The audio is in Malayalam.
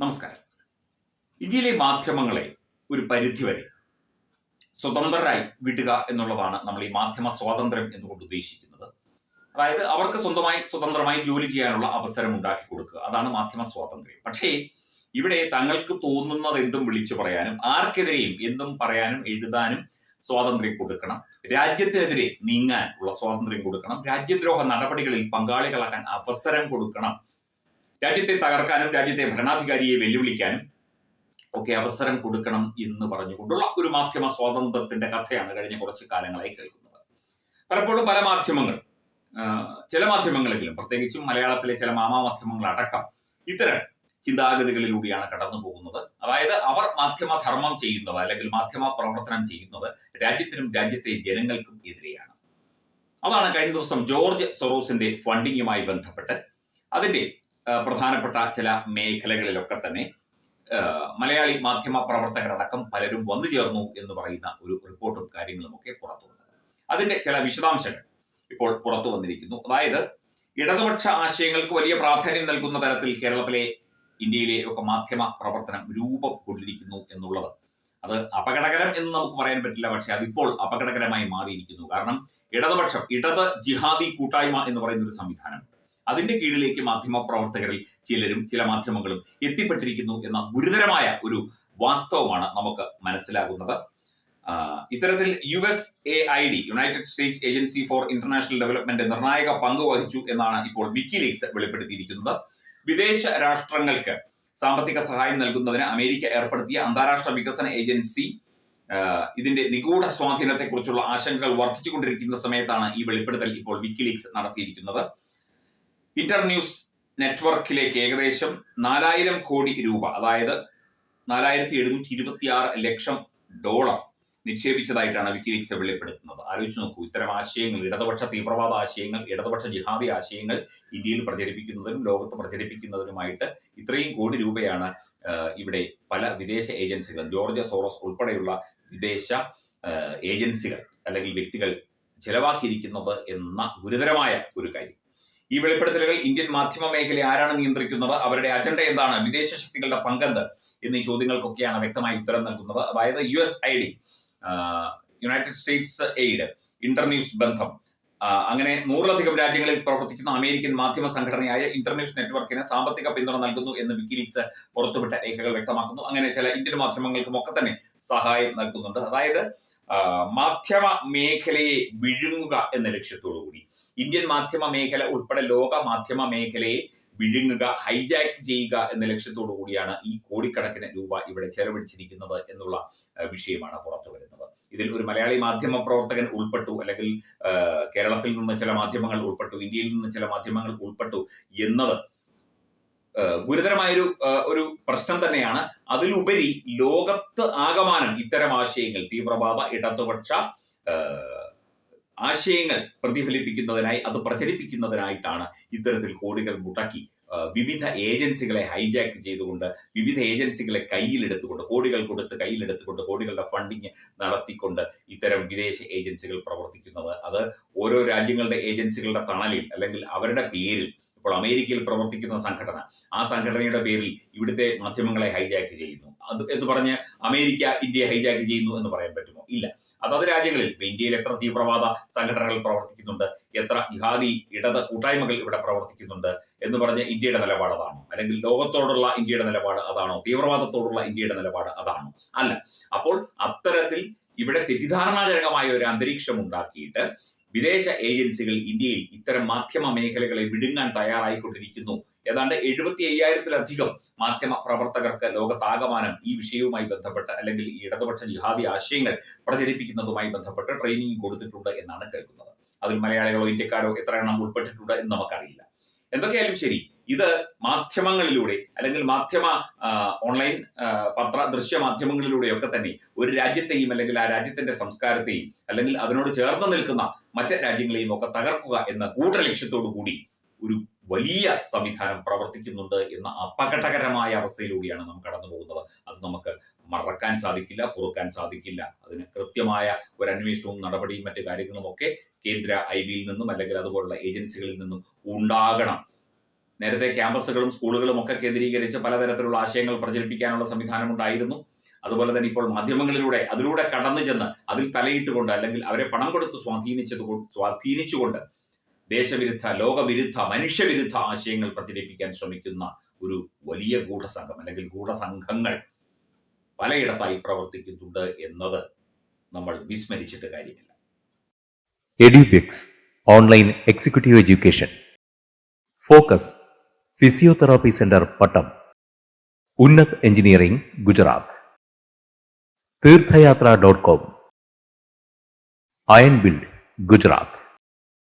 നമസ്കാരം. ഇന്ത്യയിലെ മാധ്യമങ്ങളെ ഒരു പരിധിവരെ സ്വതന്ത്രരായി വിടുക എന്നുള്ളതാണ് നമ്മൾ ഈ മാധ്യമ സ്വാതന്ത്ര്യം എന്നുകൊണ്ട് ഉദ്ദേശിക്കുന്നത്. അതായത് അവർക്ക് സ്വന്തമായി സ്വതന്ത്രമായി ജോലി ചെയ്യാനുള്ള അവസരം ഉണ്ടാക്കി കൊടുക്കുക. അതാണ് മാധ്യമ സ്വാതന്ത്ര്യം. പക്ഷേ ഇവിടെ തങ്ങൾക്ക് തോന്നുന്നത് എന്തും വിളിച്ചു പറയാനും ആർക്കെതിരെയും എന്തും പറയാനും എഴുതാനും സ്വാതന്ത്ര്യം കൊടുക്കണം. രാജ്യത്തിനെതിരെ നീങ്ങാൻ ഉള്ള സ്വാതന്ത്ര്യം കൊടുക്കണം. രാജ്യദ്രോഹ നടപടികളിൽ പങ്കാളികളാക്കാൻ അവസരം കൊടുക്കണം രാജ്യത്തെ തകർക്കാനും രാജ്യത്തെ ഭരണാധികാരിയെ വെല്ലുവിളിക്കാനും ഒക്കെ അവസരം കൊടുക്കണം എന്ന് പറഞ്ഞുകൊണ്ടുള്ള ഒരു മാധ്യമ സ്വാതന്ത്ര്യത്തിന്റെ കഥയാണ് കഴിഞ്ഞ കുറച്ച് കാലങ്ങളായി കേൾക്കുന്നത്. പലപ്പോഴും പല മാധ്യമങ്ങൾ ചില മാധ്യമങ്ങളെങ്കിലും പ്രത്യേകിച്ചും മലയാളത്തിലെ ചില മാമാ മാധ്യമങ്ങൾ അടക്കം ഇത്തരം ചിന്താഗതികളിലൂടെയാണ് കടന്നു പോകുന്നത്. അതായത് അവർ മാധ്യമ ധർമ്മം ചെയ്യുന്നത് അല്ലെങ്കിൽ മാധ്യമ പ്രവർത്തനം ചെയ്യുന്നത് രാജ്യത്തിനും രാജ്യത്തെ ജനങ്ങൾക്കും എതിരെയാണ്. അതാണ് കഴിഞ്ഞ ദിവസം ജോർജ് സൊറോസിന്റെ ഫണ്ടിങ്ങുമായി ബന്ധപ്പെട്ട് അതിന്റെ പ്രധാനപ്പെട്ട ചില മേഖലകളിലൊക്കെ തന്നെ മലയാളി മാധ്യമ പ്രവർത്തകരടക്കം പലരും വന്നു ചേർന്നു എന്ന് പറയുന്ന ഒരു റിപ്പോർട്ടും കാര്യങ്ങളും ഒക്കെ പുറത്തു വന്നത് അതിന്റെ ചില വിശദാംശങ്ങൾ ഇപ്പോൾ പുറത്തു വന്നിരിക്കുന്നു. അതായത് ഇടതുപക്ഷ ആശയങ്ങൾക്ക് വലിയ പ്രാധാന്യം നൽകുന്ന തരത്തിൽ കേരളത്തിലെ ഇന്ത്യയിലെ ഒക്കെ മാധ്യമ പ്രവർത്തനം രൂപം കൊണ്ടിരിക്കുന്നു എന്നുള്ളത്. അത് അപകടകരം എന്ന് നമുക്ക് പറയാൻ പറ്റില്ല പക്ഷെ അതിപ്പോൾ അപകടകരമായി മാറിയിരിക്കുന്നു. കാരണം ഇടതുപക്ഷം ഇടത് ജിഹാദി കൂട്ടായ്മ എന്ന് പറയുന്ന ഒരു സംവിധാനമുണ്ട് അതിന്റെ കീഴിലേക്ക് മാധ്യമ പ്രവർത്തകരിൽ ചിലരും ചില മാധ്യമങ്ങളും എത്തിപ്പെട്ടിരിക്കുന്നു എന്ന ഗുരുതരമായ ഒരു വാസ്തവമാണ് നമുക്ക് മനസ്സിലാകുന്നത്. ഇത്തരത്തിൽ U S A I D United States agency for international development നിർണായക പങ്ക് വഹിച്ചു എന്നാണ് ഇപ്പോൾ വിക്കിലീക്സ് വെളിപ്പെടുത്തിയിരിക്കുന്നത്. വിദേശ രാഷ്ട്രങ്ങൾക്ക് സാമ്പത്തിക സഹായം നൽകുന്നതിന് അമേരിക്ക ഏർപ്പെടുത്തിയ അന്താരാഷ്ട്ര വികസന ഏജൻസി ഇതിന്റെ നിഗൂഢ സ്വാധീനത്തെക്കുറിച്ചുള്ള ആശങ്കകൾ വർദ്ധിച്ചുകൊണ്ടിരിക്കുന്ന സമയത്താണ് ഈ വെളിപ്പെടുത്തൽ ഇപ്പോൾ വിക്കിലീക്സ് നടത്തിയിരിക്കുന്നത്. ഇന്റർ ന്യൂസ് നെറ്റ്വർക്കിലേക്ക് ഏകദേശം നാലായിരം കോടി രൂപ അതായത് നാലായിരത്തി എഴുന്നൂറ്റി ഇരുപത്തി ആറ് ലക്ഷം ഡോളർ നിക്ഷേപിച്ചതായിട്ടാണ് വിക്കിലീക്സ് വെളിപ്പെടുത്തുന്നത്. ആലോചിച്ച് നോക്കൂ ഇത്തരം ആശയങ്ങൾ ഇടതുപക്ഷ തീവ്രവാദ ആശയങ്ങൾ ഇടതുപക്ഷ ജിഹാദി ആശയങ്ങൾ ഇന്ത്യയിൽ പ്രചരിപ്പിക്കുന്നതിനും ലോകത്ത് പ്രചരിപ്പിക്കുന്നതിനുമായിട്ട് ഇത്രയും കോടി രൂപയാണ് ഇവിടെ പല വിദേശ ഏജൻസികൾ ജോർജ് സോറസ് ഉൾപ്പെടെയുള്ള വിദേശ ഏജൻസികൾ അല്ലെങ്കിൽ വ്യക്തികൾ ചെലവാക്കിയിരിക്കുന്നത് എന്ന ഗുരുതരമായ ഒരു കാര്യം. ഈ വെളിപ്പെടുത്തലുകൾ ഇന്ത്യൻ മാധ്യമ മേഖലയെ ആരാണ് നിയന്ത്രിക്കുന്നത്? അവരുടെ അജണ്ട എന്താണ്? വിദേശ ശക്തികളുടെ പങ്കെന്ത്? എന്നീ ചോദ്യങ്ങൾക്കൊക്കെയാണ് വ്യക്തമായി ഉത്തരം നൽകുന്നത്. അതായത് U S I D United States aid Internews ബന്ധം. അങ്ങനെ നൂറിലധികം രാജ്യങ്ങളിൽ പ്രവർത്തിക്കുന്ന അമേരിക്കൻ മാധ്യമ സംഘടനയായ ഇന്റർന്യൂസ് നെറ്റ്വർക്കിന് സാമ്പത്തിക പിന്തുണ നൽകുന്നു എന്ന് വിക്കിലീക്സ് പുറത്തുവിട്ട രേഖകൾ വ്യക്തമാക്കുന്നു. അങ്ങനെ ചില ഇന്ത്യൻ മാധ്യമങ്ങൾക്കും ഒക്കെ തന്നെ സഹായം നൽകുന്നുണ്ട്. അതായത് മാധ്യമ മേഖലയെ വിഴുങ്ങുക എന്ന ലക്ഷ്യത്തോടു കൂടി. ഇന്ത്യൻ മാധ്യമ മേഖല ഉൾപ്പെടെ ലോക മാധ്യമ മേഖലയെ വിഴുങ്ങുക ഹൈജാക്ക് ചെയ്യുക എന്ന ലക്ഷ്യത്തോടു കൂടിയാണ് ഈ കോടിക്കണക്കിന് രൂപ ഇവിടെ ചെലവഴിച്ചിരിക്കുന്നത് എന്നുള്ള വിഷയമാണ് പുറത്തു വരുന്നത് ഇതിൽ ഒരു മലയാളി മാധ്യമ പ്രവർത്തകൻ ഉൾപ്പെട്ടു അല്ലെങ്കിൽ കേരളത്തിൽ നിന്ന് ചില മാധ്യമങ്ങൾ ഉൾപ്പെട്ടു ഇന്ത്യയിൽ നിന്ന് ചില മാധ്യമങ്ങൾ ഉൾപ്പെട്ടു എന്നത് ഗുരുതരമായൊരു ഒരു പ്രശ്നം തന്നെയാണ്. അതിലുപരി ലോകത്ത് ആകമാനം ഇത്തരം ആശയങ്ങൾ തീവ്രവാദ ഇടതുപക്ഷ ആശയങ്ങൾ പ്രതിഫലിപ്പിക്കുന്നതിനായി അത് പ്രചരിപ്പിക്കുന്നതിനായിട്ടാണ് ഇത്തരത്തിൽ കോടികൾ മുടക്കി വിവിധ ഏജൻസികളെ ഹൈജാക്ക് ചെയ്തുകൊണ്ട് വിവിധ ഏജൻസികളെ കയ്യിലെടുത്തുകൊണ്ട് കോടികൾ കൊടുത്ത് കയ്യിലെടുത്തുകൊണ്ട് കോടികളുടെ ഫണ്ടിങ് നടത്തിക്കൊണ്ട് ഇത്തരം വിദേശ ഏജൻസികൾ പ്രവർത്തിക്കുന്നത്. അത് ഓരോ രാജ്യങ്ങളുടെ ഏജൻസികളുടെ തണലിൽ അല്ലെങ്കിൽ അവരുടെ പേരിൽ ഇപ്പോൾ അമേരിക്കയിൽ പ്രവർത്തിക്കുന്ന സംഘടന. ആ സംഘടനയുടെ പേരിൽ ഇവിടുത്തെ മാധ്യമങ്ങളെ ഹൈജാക്ക് ചെയ്യുന്നു. അത് എന്ന് പറഞ്ഞ് അമേരിക്ക ഇന്ത്യയെ ഹൈജാക്ക് ചെയ്യുന്നു എന്ന് പറയാൻ പറ്റുമോ? ഇല്ല. അതത് രാജ്യങ്ങളിൽ ഇപ്പൊ ഇന്ത്യയിൽ എത്ര തീവ്രവാദ സംഘടനകൾ പ്രവർത്തിക്കുന്നുണ്ട്? എത്ര ജിഹാദി ഇടത് കൂട്ടായ്മകൾ ഇവിടെ പ്രവർത്തിക്കുന്നുണ്ട്? എന്ന് പറഞ്ഞ് ഇന്ത്യയുടെ നിലപാട് അതാണോ? അല്ലെങ്കിൽ ലോകത്തോടുള്ള ഇന്ത്യയുടെ നിലപാട് അതാണോ? തീവ്രവാദത്തോടുള്ള ഇന്ത്യയുടെ നിലപാട് അതാണോ? അല്ല. അപ്പോൾ അത്തരത്തിൽ ഇവിടെ തെറ്റിദ്ധാരണാജനകമായ ഒരു അന്തരീക്ഷം ഉണ്ടാക്കിയിട്ട് വിദേശ ഏജൻസികൾ ഇന്ത്യയിൽ ഇത്തരം മാധ്യമ മേഖലകളെ വിടുങ്ങാൻ തയ്യാറായിക്കൊണ്ടിരിക്കുന്നു. ഏതാണ്ട് എഴുപത്തി അയ്യായിരത്തിലധികം മാധ്യമ പ്രവർത്തകർക്ക് ലോകത്താകമാനം ഈ വിഷയവുമായി ബന്ധപ്പെട്ട് അല്ലെങ്കിൽ ഈ ഇടതുപക്ഷ ജിഹാദി ആശയങ്ങൾ പ്രചരിപ്പിക്കുന്നതുമായി ബന്ധപ്പെട്ട് ട്രെയിനിങ് കൊടുത്തിട്ടുണ്ട് എന്നാണ് കേൾക്കുന്നത്. അതിൽ മലയാളികളോ ഇന്ത്യക്കാരോ എത്ര എണ്ണം ഉൾപ്പെട്ടിട്ടുണ്ട് എന്ന് നമുക്കറിയില്ല. എന്തൊക്കെയായാലും ശരി. ഇത് മാധ്യമങ്ങളിലൂടെ അല്ലെങ്കിൽ മാധ്യമ ഓൺലൈൻ പത്ര ദൃശ്യ മാധ്യമങ്ങളിലൂടെയൊക്കെ തന്നെ ഒരു രാജ്യത്തെയും അല്ലെങ്കിൽ ആ രാജ്യത്തിന്റെ സംസ്കാരത്തെയും അല്ലെങ്കിൽ അതിനോട് ചേർന്ന് നിൽക്കുന്ന മറ്റ് രാജ്യങ്ങളെയും ഒക്കെ തകർക്കുക എന്ന ഗൂഢലക്ഷ്യത്തോടു കൂടി ഒരു വലിയ സംവിധാനം പ്രവർത്തിക്കുന്നുണ്ട് എന്ന അപകടകരമായ അവസ്ഥയിലൂടെയാണ് നാം കടന്നു പോകുന്നത് അത് നമുക്ക് മറക്കാൻ സാധിക്കില്ല പൊറുക്കാൻ സാധിക്കില്ല. അതിന് കൃത്യമായ ഒരു അന്വേഷണവും നടപടിയും മറ്റു കാര്യങ്ങളും ഒക്കെ കേന്ദ്ര ഐ ബിയിൽ നിന്നും അല്ലെങ്കിൽ അതുപോലുള്ള ഏജൻസികളിൽ നിന്നും ഉണ്ടാകണം. നേരത്തെ ക്യാമ്പസുകളും സ്കൂളുകളും ഒക്കെ കേന്ദ്രീകരിച്ച് പലതരത്തിലുള്ള ആശയങ്ങൾ പ്രചരിപ്പിക്കാനുള്ള സംവിധാനം ഉണ്ടായിരുന്നു. അതുപോലെ തന്നെ ഇപ്പോൾ മാധ്യമങ്ങളിലൂടെ അതിലൂടെ കടന്നു ചെന്ന് അതിൽ തലയിട്ടുകൊണ്ട് അല്ലെങ്കിൽ അവരെ പണം കൊടുത്ത് സ്വാധീനിച്ചത് സ്വാധീനിച്ചുകൊണ്ട് ദേശവിരുദ്ധ ലോകവിരുദ്ധ മനുഷ്യവിരുദ്ധ ആശയങ്ങൾ പ്രചരിപ്പിക്കാൻ ശ്രമിക്കുന്ന ഒരു വലിയ ഗൂഢസംഘം അല്ലെങ്കിൽ ഗൂഢസംഘങ്ങൾ പലയിടത്തായി പ്രവർത്തിക്കുന്നുണ്ട് എന്നത് നമ്മൾ വിസ്മരിച്ചിട്ട് കാര്യമില്ല. എഡ്യൂപിക്സ് online executive education focus physiotherapy centre Pattom Unnath engineering Gujarat Theerthayathra dot com iron build Gujarat